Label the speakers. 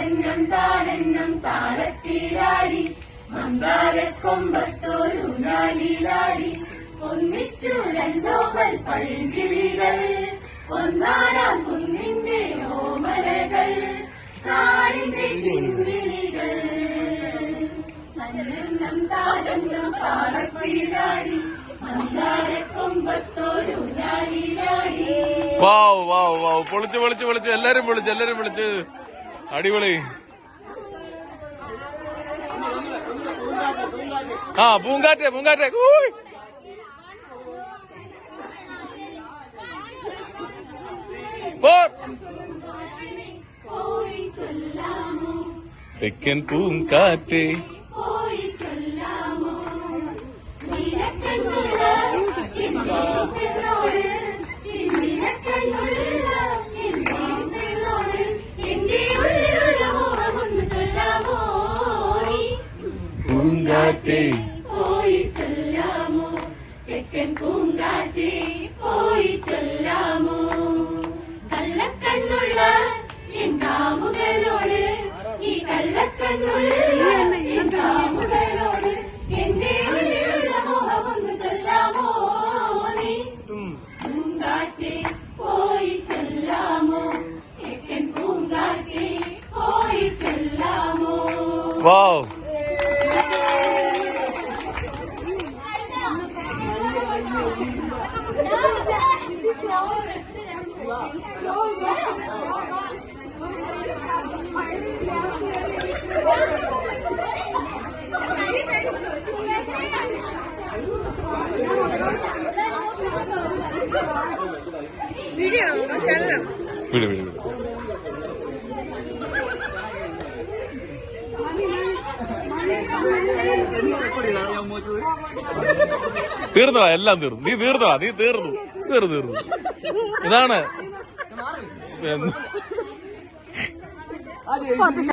Speaker 1: താനെന്നം താനെന്നം താളത്തിലാടി മന്ദാരക്കൊമ്പത്തോരു ഞാലിലാടി. ഒന്നിച്ചു രണ്ടോമൽ പഴുകിളികൾ ഒന്നാരാം കുന്നിന്റെ ഓമലകൾ കാടിന്റെ കിങ്ങിണികൾ തന്നെന്നം താനെന്നം താളത്തിലാടി മന്ദാരക്കൊമ്പത്തോരു ഞാലിലാടി.
Speaker 2: വാവ് വാവ് വാവ്. പൊളിച്ച് പൊളിച്ച് പൊളിച്ച്. എല്ലാരും പൊളിച്ചു എല്ലാരും പൊളിച്ച് അടിപൊളി. ആ പൂങ്കാറ്റെ പൂങ്കാറ്റെ. തെക്കൻ പൂങ്കാറ്റെ. പൂങ്കാറ്റെ.
Speaker 1: പോയി ചൊല്ലാമോ? തെക്കൻ പൂങ്കാറ്റെ പോയി ചൊല്ലാമോ? കള്ളക്കണ്ണുള്ള എൻ കാമുകനോട് ഈ കള്ളക്കണ്ണുള്ള എൻ കാമുകനോട് എന്റെ ഉള്ളിലുള്ള മോഹമൊന്ന് ചൊല്ലാമോ നീ? പൂങ്കാറ്റെ പോയി ചൊല്ലാമോ? തെക്കൻ പൂങ്കാറ്റെ പോയി ചൊല്ലാമോ?
Speaker 2: വാവ്
Speaker 3: വീഡിയോ ചലനം
Speaker 2: വിട് വിട് വിട് തീർന്നടാ എല്ലാം തീർന്നു നീ തീർന്നടാ നീ തീർന്നു തീർന്നു തീർന്നു ഇതാണ് ਬਾਹਰ ਆ ਜੇ